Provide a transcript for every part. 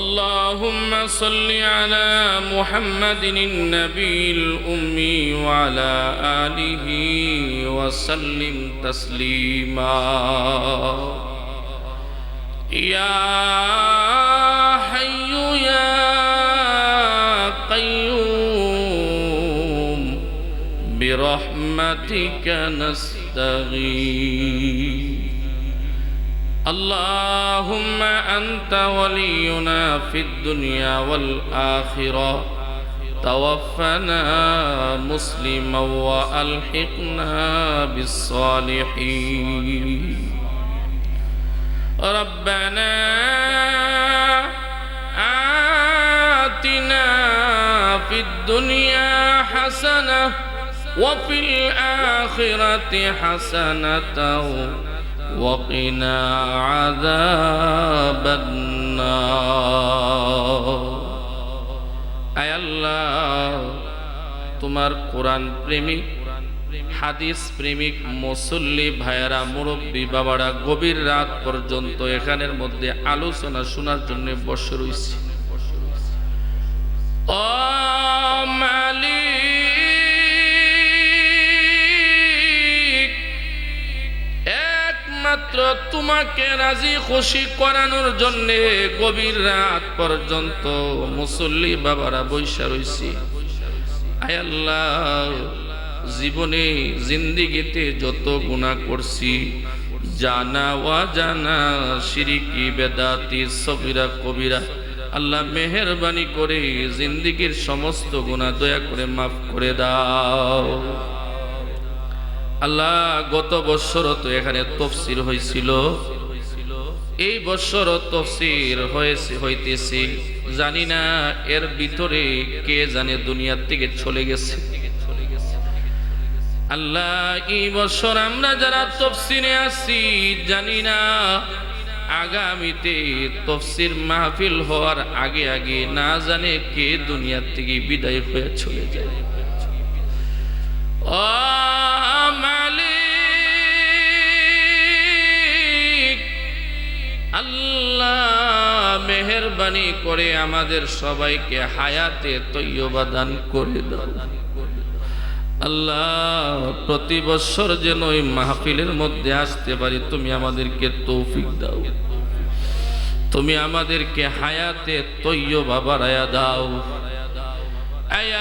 اللهم صل على محمد النبي الأمي وعلى آله وسلم تسليما. يا حي يا قيوم برحمتك نستغيث. اللهم أنت ولينا في الدنيا والآخرة. توفنا مسلما وألحقنا بالصالحين. ربنا آتنا في الدنيا حسنة وفي الآخرة حسنة. وقنا عذاب النار আয় আল্লাহ তোমার কোরআন প্রেমিক হাদিস প্রেমিক মুসল্লি ভাইয়েরা মুরব্বী বাবারা গভীর রাত পর্যন্ত এখানের মধ্যে আলোচনা শোনার জন্য বসে রয়েছি ও একমাত্র তোমাকে রাজি খুশি করানোর জন্যে গভীর রাত পর্যন্ত মুসল্লি বাবারা বৈশা রয়েছি আল্লাহ, জীবনে জিন্দিগিতে যত গুণা করছি, জানা জানা সিরিকি, বেদাতি সবিরা কবিরা, আল্লাহ মেহরবানি করে জিন্দিগির সমস্ত গুণা দয়া করে মাফ করে দাও। আল্লাহ, গত বৎসর তো এখানে তফসির হয়েছিল এই বৎসর তফসির হয়েছে, হইতেছে। জানি না এর ভিতরে কে জানে দুনিয়ার থেকে চলে গেছে। আল্লাহ, এই বছর আমরা যারা তফসিরে আছি, জানি না আগামীতে তফসির মাহফিল হওয়ার আগে আগে না জানে কে দুনিয়ার থেকে বিদায় হয়ে চলে যায়। ও আল্লাহ মেহরবানি করে আমাদের সবাইকে হায়াতে তৈয়বা দান করে দাও। আল্লাহ, প্রতি বছর যেন ওই মাহফিলের মধ্যে আসতে পারি, তুমি আমাদেরকে তৌফিক দাও। তুমি আমাদেরকে হায়াতে তৈয়বা বাড়ায়া দাও।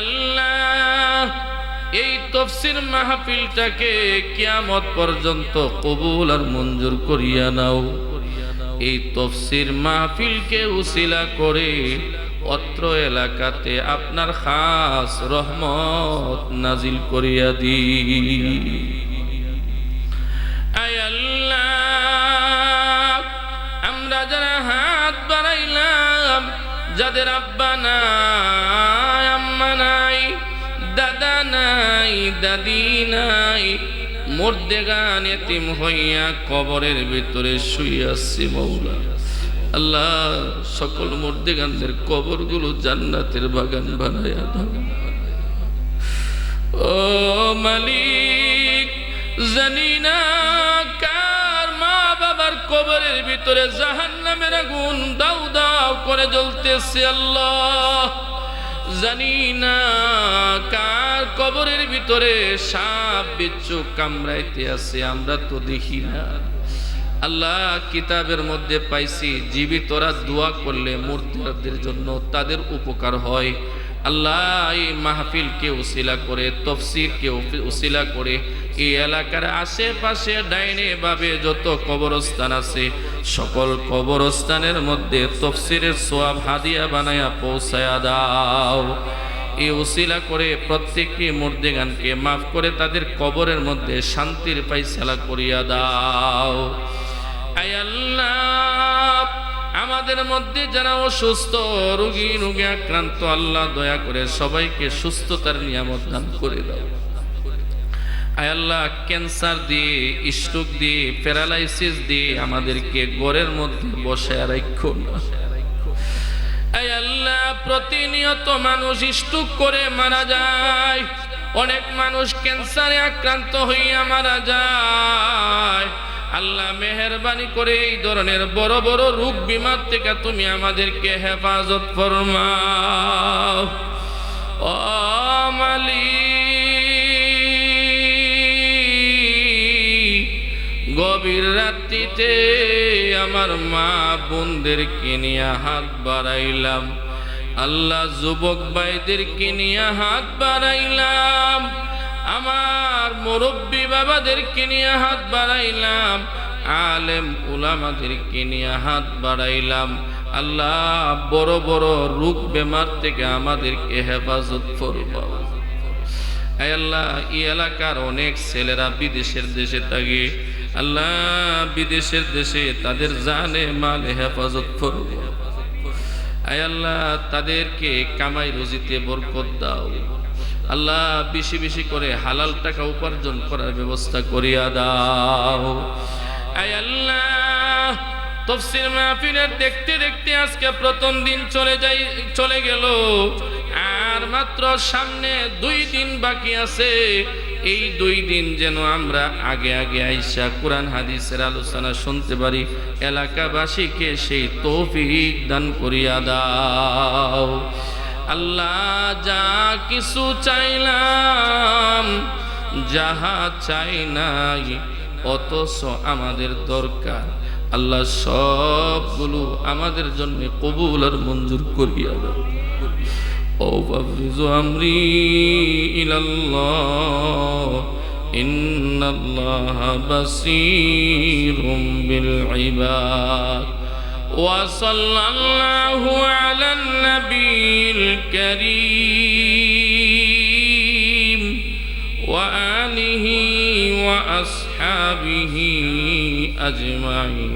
আল্লাহ, এই তফসির মাহফিলটাকে কিয়ামত পর্যন্ত কবুল আর মঞ্জুর করিয়া নাও। এই তফসির মাহফিলকে উসিলা করে অত্র এলাকাতে আপনার খাস রহমত নাজিল করিয়া দি আমরা যারা হাত বাড়াইলাম, যাদের আব্বা নাই, আম্মা নাই, দাদা নাই, দাদি নাই মর্দে গান এতিম হইয়া কবরের ভিতরে শুইয়াছি মৌলা। আল্লাহ, সকল মর্দেগানদের কবরগুলো জান্নাতের বাগান বানায়া ও মালিক, জানি না কার মা বাবার কবরের ভিতরে জাহান্নামের আগুন দাউ দাউ করে জ্বলতেছে আল্লাহ। জানি না কার কবরের ভিতরে সাপ বিচ্ছু কামড়াইতে আছে, আমরা তো দেখি না। আল্লাহ কিতাবের মধ্যে পাইছি, জীবিতরা দোয়া করলে মূর্তিদের জন্য তাদের উপকার হয়। আল্লাহ এই মাহফিলকে উসিলা করে, তফসিরকে উসিলা করে, এই এলাকার আশেপাশে ডাইনে ভাবে যত কবরস্থান আছে, সকল কবরস্থানের মধ্যে তফসিরের সোয়াব হাদিয়া বানায়া পৌঁছায়া দাও। এই উসিলা করে প্রত্যেকটি মুর্দেগানকে মাফ করে তাদের কবরের মধ্যে শান্তির পাইসালা করিয়া দাও। আল্লাহ, আমাদের মধ্যে যারা অসুস্থ, রোগী, রোগে আক্রান্ত, আল্লাহ দয়া করে সবাইকে সুস্থতার নিয়ামত দান করে দাও। আয় আল্লাহ, ক্যান্সার দিয়ে, স্ট্রোক দিয়ে, প্যারালাইসিস দিয়ে আমাদেরকে গড়ের মধ্যে বসে রাখো না। আয় আল্লাহ প্রতিনিয়ত মানুষ স্ট্রোক করে মারা যায়। অনেক মানুষ ক্যান্সারে আক্রান্ত হইয়া মারা যায়। আল্লাহ মেহরবানি করে এই ধরনের বড় বড় রোগ বিমার থেকে তুমি আমাদেরকে হেফাজত ফরমাও। ও মালিক, গভীর রাত্রিতে আমার মা বোনদেরকে নিয়ে হাত বাড়াইলাম। আল্লাহ যুবক ভাইদেরকে নিয়ে হাত বাড়াইলাম। আমার মুরব্বী বাবাদেরকে নিয়ে হাত বাড়াইলাম। আলেম উলামাদেরকে নিয়ে হাত বাড়াইলাম। আল্লাহ বড় বড় রোগ বেমার থেকে আমাদেরকে হেফাজত করবাও আয় আল্লাহ, এই এলাকার অনেক ছেলেরা বিদেশের দেশে থাকে। আল্লাহ বিদেশের দেশে তাদের জানে মালে হেফাজত করব। আয় আল্লাহ, তাদেরকে কামাই রুজিতে বরকত দাও। আল্লাহ, বেশি বেশি করে হালাল টাকা উপার্জন করার ব্যবস্থা করিয়া দাও। আয় আল্লাহ, তফসির মাহফিলের দেখতে দেখতে আজকে প্রথম দিন চলে যাই, চলে গেল। আর মাত্র সামনে দুই দিন বাকি আছে। এই দুই দিন যেন আমরা আগে আগে আইসা কোরআন, হাদিসের আলোচনা শুনতে পারি। এলাকাবাসীকে সেই তৌফিক দান করিয়া দাও। আল্লাহ যা কিছু চাইলাম, যাহা চাই নাই, অথচ আমাদের দরকার। আল্লাহ সবগুলো আমাদের জন্য কবুল আর মঞ্জুর করিয়া দাও। أوفوز أمري إلى الله. إن الله بصير بالعباد. وصلى الله على النبي الكريم وآله وأصحابه أجمعين.